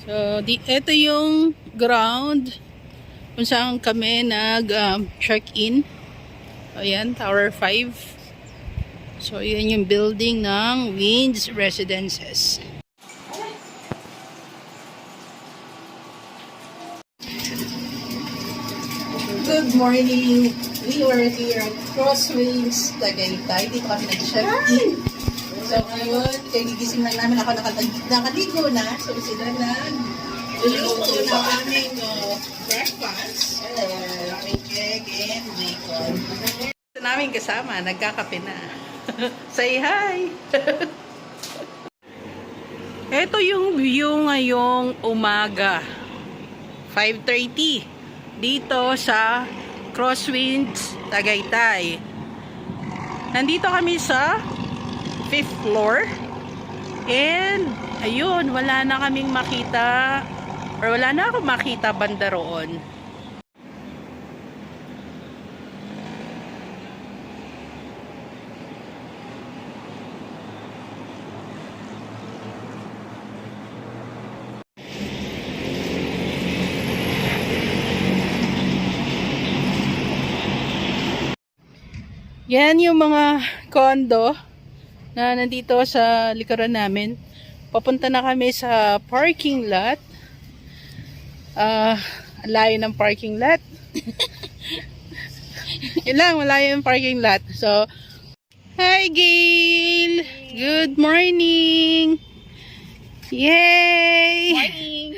So, di, ito yung ground kung saan kami nag um. Ayan, Tower 5. So, yan yung building ng Winds Residences. Good morning! We were here at Crosswinds, Tagaytay. Dito kami nag-check-in. So ngayon, kagigising lang namin ako nakaligo na. So sila na luluto na aming uh, breakfast. Uh, aming egg and bacon. Ito namin kasama, nagkakape na. Say hi! Ito yung view ngayong umaga. 5.30 dito sa Crosswinds, Tagaytay. Nandito kami sa 5th floor. And, ayun, wala na kaming makita or wala na akong makita banda roon. Yan yung mga condo na nandito sa likuran namin. Papunta na kami sa parking lot. Ang layo ng parking lot. Yun lang, malayo yung parking lot. So, hi Gail! Good morning! Yay! Morning!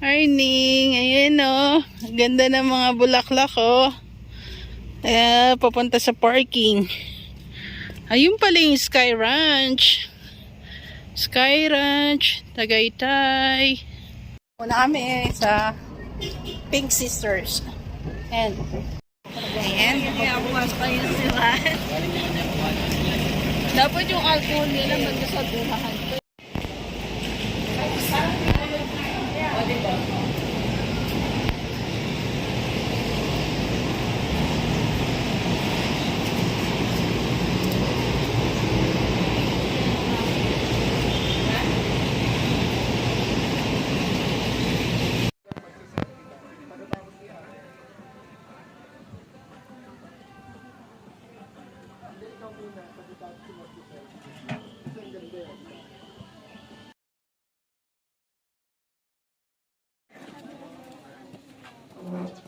Morning! Ayan o. Ang ganda ng mga bulaklak o. Kaya papunta sa parking. Ayun pala yung Sky Ranch. Sky Ranch, Tagaytay. Una kami sa Pink Sisters. And, Ayan, bukas pa yun sila. Dapat yung alcohol nila magkasaguhan. Si Thank you.